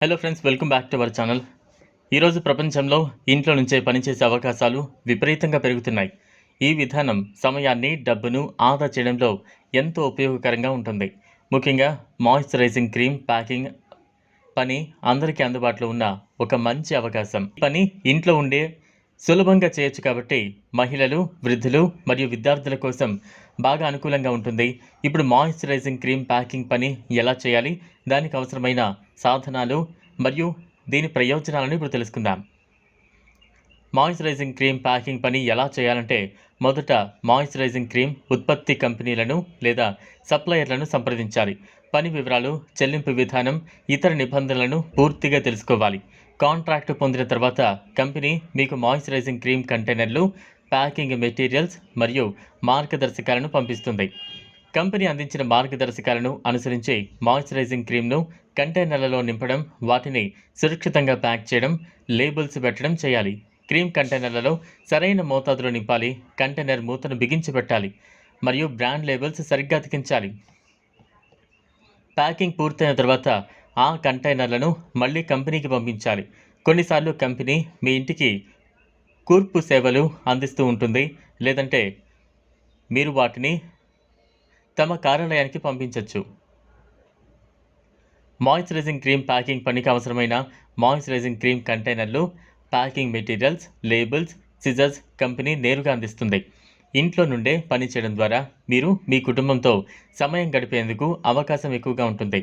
Hello friends welcome back to our channel ఈరోజు ప్రపంచంలో ఇంట్లో నుంచే పనిచేసే అవకాశాలు విపరీతంగా పెరుగుతున్నాయి. ఈ విధానం సమయాన్ని డబ్బును ఆదా చేయడంలో ఎంతో ఉపయోగకరంగా ఉంటుంది. ముఖ్యంగా మాయిశ్చరైజింగ్ క్రీమ్ ప్యాకింగ్ పని అందరికీ అందుబాటులో ఉన్న ఒక మంచి అవకాశం. పని ఇంట్లో ఉండే సులభంగా చేయొచ్చు కాబట్టి మహిళలు వృద్ధులు మరియు విద్యార్థుల కోసం బాగా అనుకూలంగా ఉంటుంది. ఇప్పుడు మాయిశ్చరైజింగ్ క్రీమ్ ప్యాకింగ్ పని ఎలా చేయాలి? దానికి అవసరమైన సాధనాలు మరియు దీని ప్రయోజనాలను ఇప్పుడు తెలుసుకుందాం. మాయిశ్చరైజింగ్ క్రీమ్ ప్యాకింగ్ పని ఎలా చేయాలంటే మొదట మాయిశ్చరైజింగ్ క్రీమ్ ఉత్పత్తి కంపెనీలను లేదా సప్లయర్లను సంప్రదించాలి. పని వివరాలు చెల్లింపు విధానం ఇతర నిబంధనలను పూర్తిగా తెలుసుకోవాలి. కాంట్రాక్ట్ పొందిన తర్వాత కంపెనీ మీకు మాయిశ్చరైజింగ్ క్రీమ్ కంటైనర్లు ప్యాకింగ్ మెటీరియల్స్ మరియు మార్గదర్శకాలను పంపిస్తుంది. కంపెనీ అందించిన మార్గదర్శకాలను అనుసరించి మాయిశ్చరైజింగ్ క్రీమ్ను కంటైనర్లలో నింపడం వాటిని సురక్షితంగా ప్యాక్ చేయడం లేబుల్స్ పెట్టడం చేయాలి. క్రీమ్ కంటైనర్లలో సరైన మోతాదులో నింపాలి కంటైనర్ మూతను బిగించి పెట్టాలి మరియు బ్రాండ్ లేబుల్స్ సరిగ్గా అతికించాలి. ప్యాకింగ్ పూర్తయిన తర్వాత ఆ కంటైనర్లను మళ్ళీ కంపెనీకి పంపించాలి. కొన్నిసార్లు కంపెనీ మీ ఇంటికి కూర్పు సేవలు అందిస్తూ ఉంటుంది. లేదంటే మీరు వాటిని తమ కార్యాలయానికి పంపించవచ్చు మాయిశ్చరైజింగ్ క్రీమ్ ప్యాకింగ్ పనికి అవసరమైన మాయిశ్చరైజింగ్ క్రీమ్ కంటైనర్లు packing materials labels scissors company నేరుగా అందిస్తుంది. ఇంట్లో నుండే పని చేయడం ద్వారా మీరు మీ కుటుంబంతో సమయం గడిపేందుకు అవకాశం ఎక్కువగా ఉంటుంది.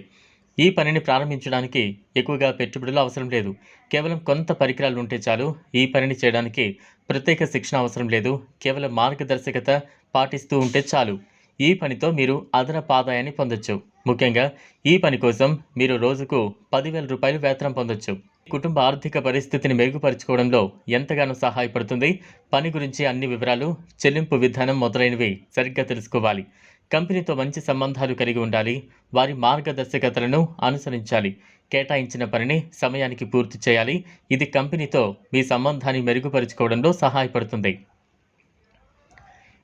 ఈ పనిని ప్రారంభించడానికి ఎక్కువగా పెట్టుబడులు అవసరం లేదు. కేవలం కొంత పరికరాలు ఉంటే చాలు ఈ పనిని చేయడానికి ప్రత్యేక శిక్షణ అవసరం లేదు. కేవలం మార్గదర్శకత పాటిస్తూ ఉంటే చాలు. ఈ పనితో మీరు అదనపు ఆదాయాన్ని పొందొచ్చు. ముఖ్యంగా ఈ పని కోసం మీరు రోజుకు పదివేల రూపాయలు వేతనం పొందొచ్చు. కుటుంబ ఆర్థిక పరిస్థితిని మెరుగుపరుచుకోవడంలో ఎంతగానో సహాయపడుతుంది. పని గురించి అన్ని వివరాలు చెల్లింపు విధానం మొదలైనవి సరిగ్గా తెలుసుకోవాలి. కంపెనీతో మంచి సంబంధాలు కలిగి ఉండాలి. వారి మార్గదర్శకతలను అనుసరించాలి. కేటాయించిన పనిని సమయానికి పూర్తి చేయాలి. ఇది కంపెనీతో మీ సంబంధాన్ని మెరుగుపరుచుకోవడంలో సహాయపడుతుంది.